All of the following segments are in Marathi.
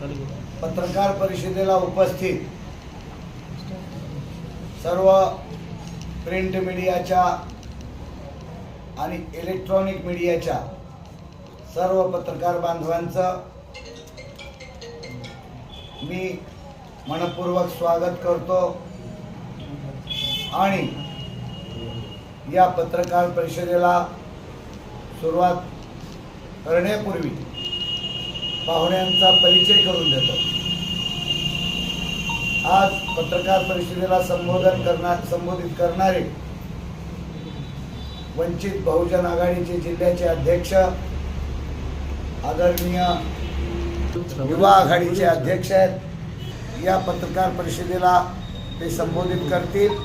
पत्रकार परिषदेला उपस्थित सर्व प्रिंट मीडियाच्या आणि इलेक्ट्रॉनिक मीडियाच्या सर्व पत्रकार बांधवांचं मी मनपूर्वक स्वागत करतो. आणि या पत्रकार परिषदेला सुरुवात करण्यापूर्वी पाहुण्यांचा परिचय करून देतो. आज पत्रकार परिषदेला संबोधन करणार संबोधित करणारे वंचित बहुजन आघाडीचे जिल्ह्याचे अध्यक्ष आदरणीय युवा आघाडीचे अध्यक्ष आहेत. या पत्रकार परिषदेला ते संबोधित करतील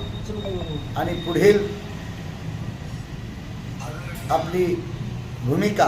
आणि पुढील आपली भूमिका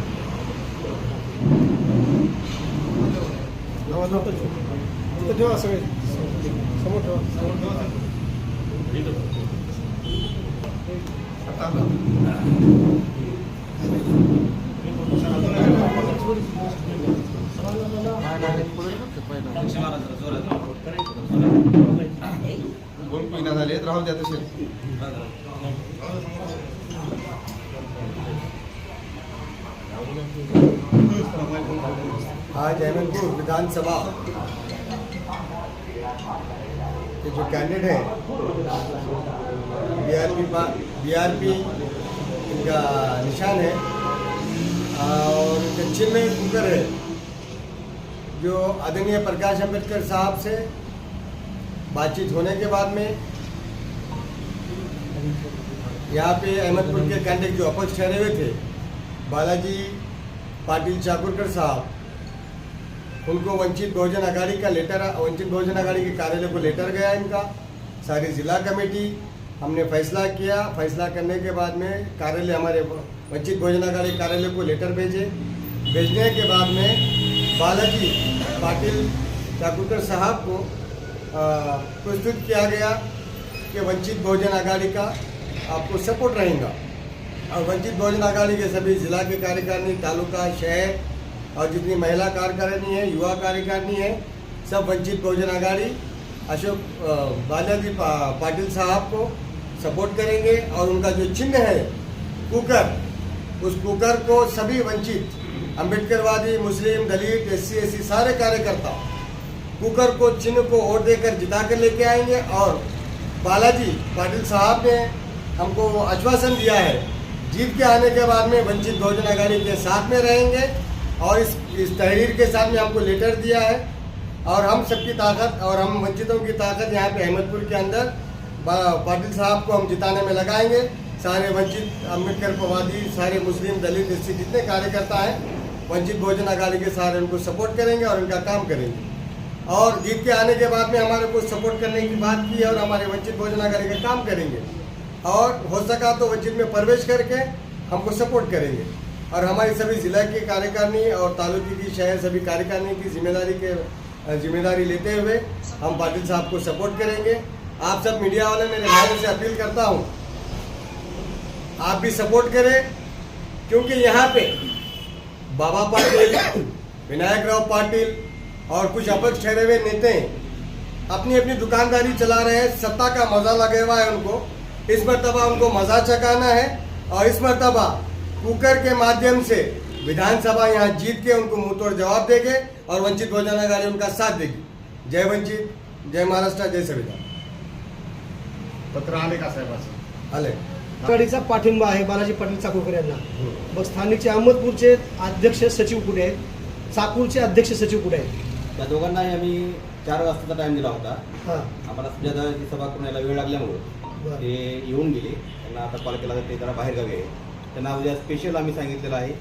तिकडे छोटं ठेवा सगळे. समोर ठेवा. समोर ठेवा. आता आलं. झाले राहू द्या तसे. आज अहमदपुर विधानसभा के जो कैंडिडेट हैं बीआरपी बीआरपी इनका निशान है, और इनका चिन्ह कुकर है, जो आदरणीय प्रकाश अंबेडकर साहब से बातचीत होने के बाद में यहाँ पे अहमदपुर के कैंडिडेट जो अपक्ष ठहरे हुए थे, बालाजी पाटिल चाकुरकर साहब। उनको वंचित बहुजन अघाड़ी का लेटर वंचित बहुजन अघाड़ी के कार्यालय को लेटर गया इनका। सारी जिला कमेटी, हमने फैसला किया। फैसला करने के बाद में कार्यालय हमारे वंचित बहुजन अघाड़ी कार्यालय को लेटर भेजे। भेजने के बाद में बालाजी पाटिल चाकुरकर साहब को प्रस्तुत किया गया कि वंचित बहुजन अघाड़ी का आपको सपोर्ट रहेगा। और वंचित बहुजन अघाड़ी के सभी जिला के कार्यकारिणी, तालुका, शहर और जितनी महिला कार्यकारिणी है युवा कार्यकारिणी है सब वंचित बहुजन अघाड़ी अशोक बालाजी पा, पाटिल साहब को सपोर्ट करेंगे और उनका जो चिन्ह है कुकर उस कुकर को सभी वंचित अंबेडकरवादी मुस्लिम दलित एस सी सारे कार्यकर्ता कुकर को चिन्ह को वोट देकर जिता कर लेके आएँगे और बालाजी पाटिल साहब ने हमको आश्वासन दिया है जीत के आने के बाद में वंचित बहुजन अघाड़ी के साथ में रहेंगे। और इस इस तहरीर के साथ में हमको लेटर दिया है। और हम सबकी ताकत और हम वंचितों की ताकत यहाँ पे अहमदपुर के अंदर पाटिल साहब को हम जिताने में लगाएँगे। सारे वंचित अंबेडकर पवादी, सारे मुस्लिम दलित एस जितने कार्यकर्ता हैं वंचित बहुजन अघाड़ी के सारे उनको सपोर्ट करेंगे और उनका काम करेंगे। और जीत के आने के बाद में हमारे को सपोर्ट करने की बात की है और हमारे वंचित बहुजन अघाड़ी का काम करेंगे। और हो सका तो वंचित में प्रवेश करके हमको सपोर्ट करेंगे। और हमारी सभी जिला की कार्यकारिणी और तालुके की शहर सभी कार्यकारिणी की ज़िम्मेदारी के ज़िम्मेदारी लेते हुए हम पाटिल साहब को सपोर्ट करेंगे। आप सब मीडिया वाले, मेरे भाइयों से अपील करता हूँ, आप भी सपोर्ट करें, क्योंकि यहाँ पे बाबा पाटिल, विनायक राव पाटिल और कुछ अपक्ष ठहरे हुए नेता अपनी अपनी दुकानदारी चला रहे हैं, सत्ता का मज़ा लगे हुआ है उनको। इस मरतबा उनको मज़ा चकाना है और इस मरतबा कुकर के माध्यम से विधानसभा यहाँ जीत के उनको मुंह तोड़ जवाब देंगे और वंचित बहुजन आघाड़ी उनका साथ देगी। जय वंचित जय महाराष्ट्र जय संविधान। पत्र आले का साहेबाचं आले। आघाडीचा पाठिंबा आहे बालाजी पाटील चाकूरकर यांना. मग स्थानिकचे अहमदपूरचे अध्यक्ष सचिव कुठे आहेत? चाकूरचे अध्यक्ष सचिव कुठे आहेत? त्या दोघांनाही आम्ही चार वाजताचा टाइम दिला होता. हां. आम्हाला सभा करून यायला वेळ लागल्यामुळं. ते येऊन गेले. त्यांना आता कॉल केला तर ते जरा बाहेरगावी आहे त्यांना उद्या स्पेशल आम्ही सांगितलेलं आहे.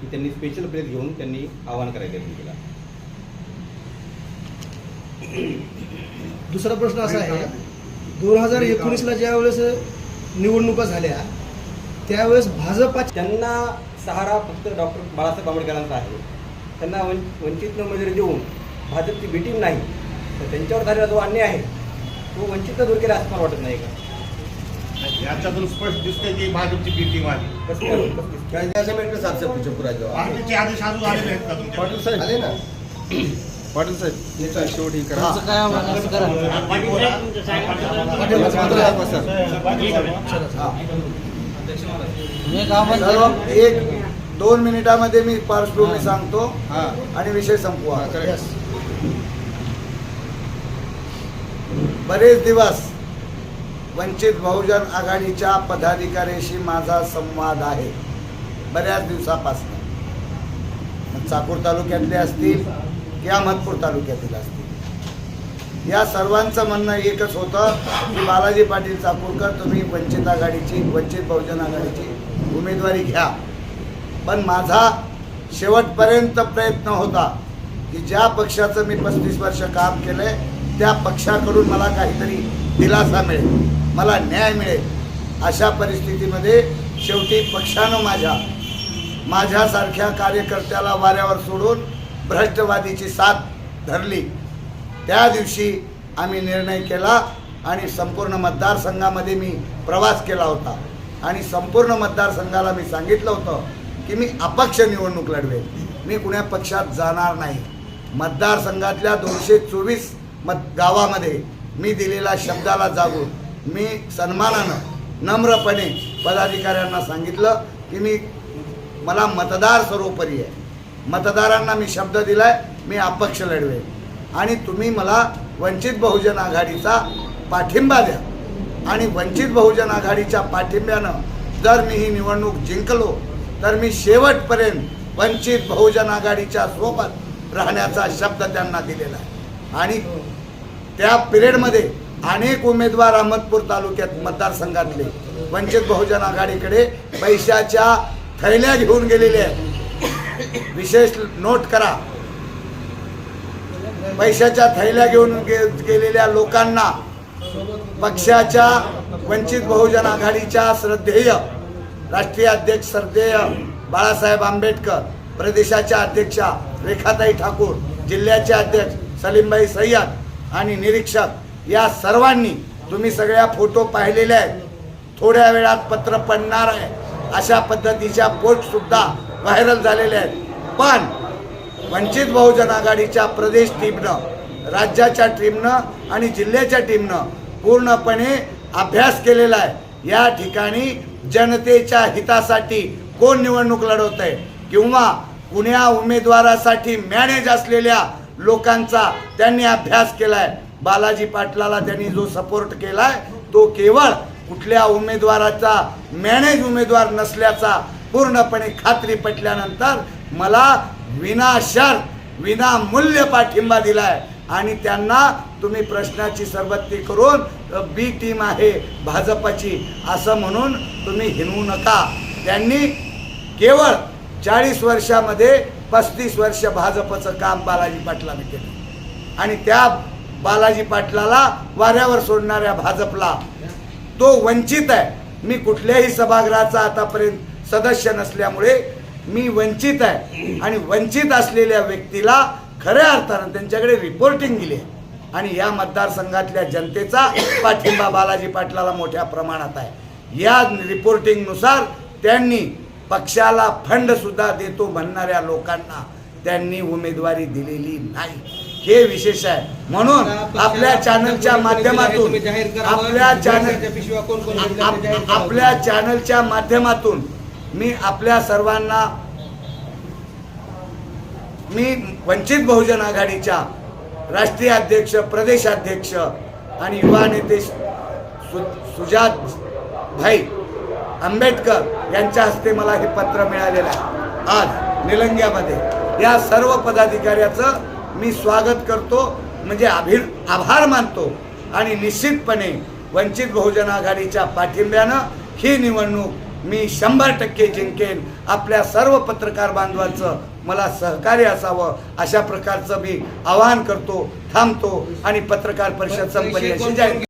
की त्यांनी स्पेशल प्रेस घेऊन त्यांनी आवाहन करायचं आहे दुसरा प्रश्न असा आहे दोन हजार एकोणीसला ज्या वेळेस निवडणुका झाल्या त्यावेळेस भाजपाच्या त्यांना सहारा फक्त डॉक्टर बाळासाहेब आंबेडकरांचा आहे. त्यांना वन वंचित उमेदवारी देऊन भाजपची भेटीम नाही तर त्यांच्यावर झालेला जो अन्याय आहे तो वंचित दूर केला असं मला वाटत नाही का? याच्यातून स्पष्ट की भाजपची दिसतं? पार्टीचे आदेश अजून आलेले आहेत का तुमच्या पाटील साहेब. आले ना. पाटील साहेब याचा शेवट हे करा. तुमचं काय आव्हान आहे? असं करा. मी एक सर्व दोन मिनिटामध्ये मी पार्श्वभूमी सांगतो हा. आणि विषय संपवा. बरेच दिवस वंचित बहुजन आघाडीच्या पदाधिकाऱ्याशी माझा संवाद आहे. बऱ्याच दिवसापासून. चाकूर तालुक्यातले असतील किंवा अहमदपूर तालुक्यातील असतील. या सर्वांचं म्हणणं एकच होतं की बालाजी पाटील चाकूरकर तुम्ही वंचित आघाडीची वंचित बहुजन आघाडीची उमेदवारी घ्या. पण माझा शेवटपर्यंत प्रयत्न होता की ज्या पक्षाचं मी पस्तीस वर्ष काम केलंय त्या पक्षाकडून मला काहीतरी दिलासा मिळेल मला न्याय मिळेल अशा परिस्थितीमध्ये शेवटी पक्षानं माझ्या माझ्यासारख्या कार्यकर्त्याला वाऱ्यावर सोडून भ्रष्टवादीची साथ धरली. त्या दिवशी आम्ही निर्णय केला आणि संपूर्ण मतदारसंघामध्ये मी प्रवास केला होता. आणि संपूर्ण मतदारसंघाला मी सांगितलं होतं की मी अपक्ष निवडणूक लढवेल. मी कुण्या पक्षात जाणार नाही. मतदारसंघातल्या दोनशे चोवीस मत गावामध्ये मी दिलेल्या शब्दाला जागून मी सन्मानानं नम्रपणे पदाधिकाऱ्यांना सांगितलं की मी मला मतदार सर्वोपरी आहे. मतदारांना मी शब्द दिलाय मी अपक्ष लढवेल. आणि तुम्ही मला वंचित बहुजन आघाडीचा पाठिंबा द्या. आणि वंचित बहुजन आघाडीच्या पाठिंब्यानं जर मी ही निवडणूक जिंकलो तर मी शेवटपर्यंत वंचित बहुजन आघाडीच्या सोबत राहण्याचा शब्द त्यांना दिलेला आहे. आणि त्या पिरियडमध्ये अनेक उमेदवार अहमदपूर तालुक्यात मतदारसंघातले. वंचित बहुजन आघाडीकडे पैशाच्या थैल्या घेऊन गेलेले आहेत. विशेष नोट करा. पैशाच्या थैल्या घेऊन गे- गेलेल्या लोकांना पक्षाच्या वंचित बहुजन आघाडीच्या श्रद्धेय राष्ट्रीय अध्यक्ष श्रद्धेय बाळासाहेब आंबेडकर प्रदेशाच्या अध्यक्षा रेखाताई ठाकूर जिल्ह्याचे अध्यक्ष सलीमबाई सय्यद आणि निरीक्षक या सर्वांनी तुम्ही सगळ्या फोटो पाहिलेले आहेत. थोड्या वेळात पत्र पडणार आहे. अशा पद्धतीच्या पोस्टसुद्धा व्हायरल झालेल्या आहेत. पण वंचित बहुजन आघाडीच्या प्रदेश टीमनं राज्याच्या टीमनं आणि जिल्ह्याच्या टीमनं पूर्णपणे अभ्यास केलेला आहे. या ठिकाणी जनतेच्या हितासाठी कोण निवडणूक लढवत आहे किंवा कुण्या उमेदवारासाठी मॅनेज असलेल्या लोकांचा त्यांनी अभ्यास केलाय. बालाजी पाटलाला त्यांनी जो सपोर्ट केलाय तो केवळ कुठल्या उमेदवाराचा मॅनेज उमेदवार नसल्याचा पूर्णपणे खात्री पटल्यानंतर मला विनाशर विनामूल्य पाठिंबा दिलाय. आणि त्यांना तुम्ही प्रश्नाची सरबत्ती करून बी टीम आहे भाजपची असं म्हणून तुम्ही हिनवू नका. त्यांनी केवळ चाळीस वर्षामध्ये पस्तीस वर्ष भाजपचं काम बालाजी पाटलाने केलं. आणि त्या बालाजी पाटलाला वाऱ्यावर सोडणाऱ्या भाजपला तो वंचित आहे. मी कुठल्याही सभागृहाचा आतापर्यंत सदस्य नसल्यामुळे मी वंचित आहे. आणि वंचित असलेल्या व्यक्तीला खऱ्या अर्थानं त्यांच्याकडे रिपोर्टिंग दिली आहे. आणि या मतदारसंघातल्या जनतेचा पाठिंबा बालाजी पाटलाला मोठ्या प्रमाणात आहे. या रिपोर्टिंगनुसार त्यांनी पक्षाला फंड सुद्धा देतो म्हणणाऱ्या लोकांना त्यांनी उमेदवारी दिलेली नाही. हे विशेष आहे. म्हणून आपल्या चॅनलच्या माध्यमातून आपल्या चॅनल आप- आपल्या चॅनलच्या माध्यमातून मी आपल्या सर्वांना मी वंचित बहुजन आघाडीच्या राष्ट्रीय अध्यक्ष प्रदेशाध्यक्ष आणि युवा नेते सु सुजात भाई आंबेडकर यांच्या हस्ते मला हे पत्र मिळालेलं आहे. आज निलंग्यामध्ये या सर्व पदाधिकाऱ्याचं मी स्वागत करतो म्हणजे अभि आभार मानतो आणि निश्चितपणे वंचित बहुजन आघाडीच्या पाठिंब्यानं ही निवडणूक मी शंभर टक्के जिंकेन. आपल्या सर्व पत्रकार बांधवांचं मला सहकार्य असावं अशा प्रकारचं मी आवाहन करतो थांबतो आणि पत्रकार परिषद संपली अशी जाहीर